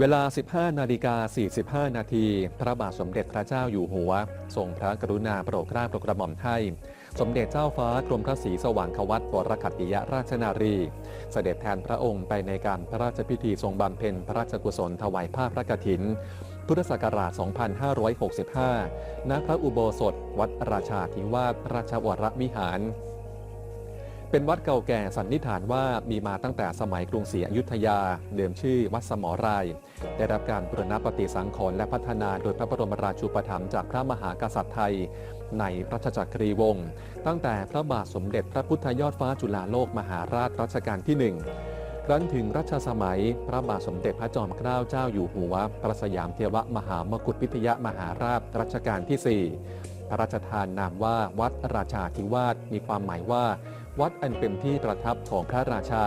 เวลา 15 นาฬิกา 45 นาที พระบาทสมเด็จพระเจ้าอยู่หัว ทรงพระกรุณาโปรดเกล้าโปรดกระหม่อมให้ สมเด็จเจ้าฟ้ากรมพระศรีสว่างควัตวรคัตติยราชนารี เสด็จแทนพระองค์ไปในการพระราชพิธีทรงบำเพ็ญพระราชกุศลถวายผ้าพระกฐิน พุทธศักราช 2565 ณ พระอุโบสถ วัดราชาธิวาสราชวรวิหาร เป็นวัดเก่าแก่สันนิษฐานว่ามีมาตั้งแต่สมัยกรุงศรีอยุธยา เดิมชื่อวัดสมราย ได้รับการบูรณปฏิสังขรณ์และพัฒนาโดยพระบรมราชูปถัมภ์จากพระมหากษัตริย์ไทย ในรัชจักรีวงศ์ตั้งแต่พระบาทสมเด็จพระพุทธยอดฟ้าจุฬาโลกมหาราชรัชกาลที่หนึ่งครั้นถึงรัชสมัย พระบาทสมเด็จพระจอมเกล้าเจ้าอยู่หัว พระสยามเทวมหามกุฏวิทยามหาราชรัชกาลที่ 4 พระราชทานนามว่าวัดราชาธิวาสมีความหมายว่า วัดอันเป็นที่ประทับของพระราชา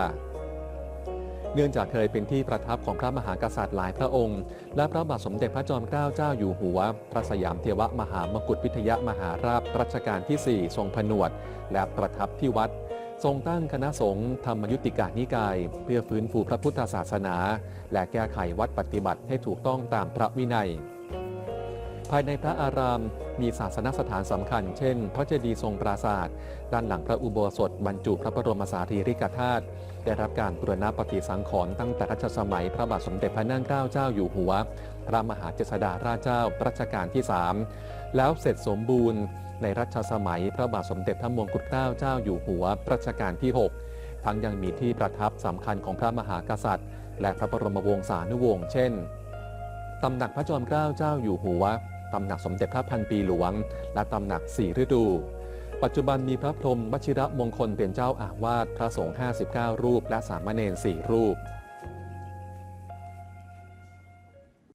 เนื่องจากเคยเป็นที่ประทับของพระมหากษัตริย์หลายพระองค์ และพระบาทสมเด็จพระจอมเกล้าเจ้าอยู่หัว พระสยามเทวมหามกุฏวิทยามหาราชรัชกาลที่ 4 ทรงผนวด และประทับที่วัด ทรงตั้งคณะสงฆ์ธรรมยุติกานิกาย เพื่อฟื้นฟูพระพุทธศาสนา และแก้ไขวัดปฏิบัติให้ถูกต้องตามพระวินัย ภายในพระอาราม มีศาสนสถานสำคัญ เช่น พระเจดีย์ทรงปราสาทด้านหลังพระอุโบสถบรรจุพระบรมสารีริกธาตุได้รับการบูรณปฏิสังขรณ์ตั้งแต่รัชสมัย พระบาทสมเด็จพระนั่งเกล้าเจ้าอยู่หัว พระมหาเจษฎาราชเจ้ารัชกาลที่3แล้วเสร็จสมบูรณ์ ในรัชสมัย พระบาทสมเด็จพระมงกุฎเกล้าเจ้าอยู่หัวรัชกาลที่ 6 ทั้งยังมีที่ประทับสำคัญของพระมหากษัตริย์ และพระบรมวงศานุวงศ์เช่นตำหนักพระจอมเกล้าเจ้าอยู่หัว ตำหนักสมเด็จพระพันปีหลวง และตำหนักสี่ฤดู ปัจจุบันมีพระพรหมวชิระมงคลเป็นเจ้าอาวาสพระสงฆ์59 รูป และสามเณร4รูป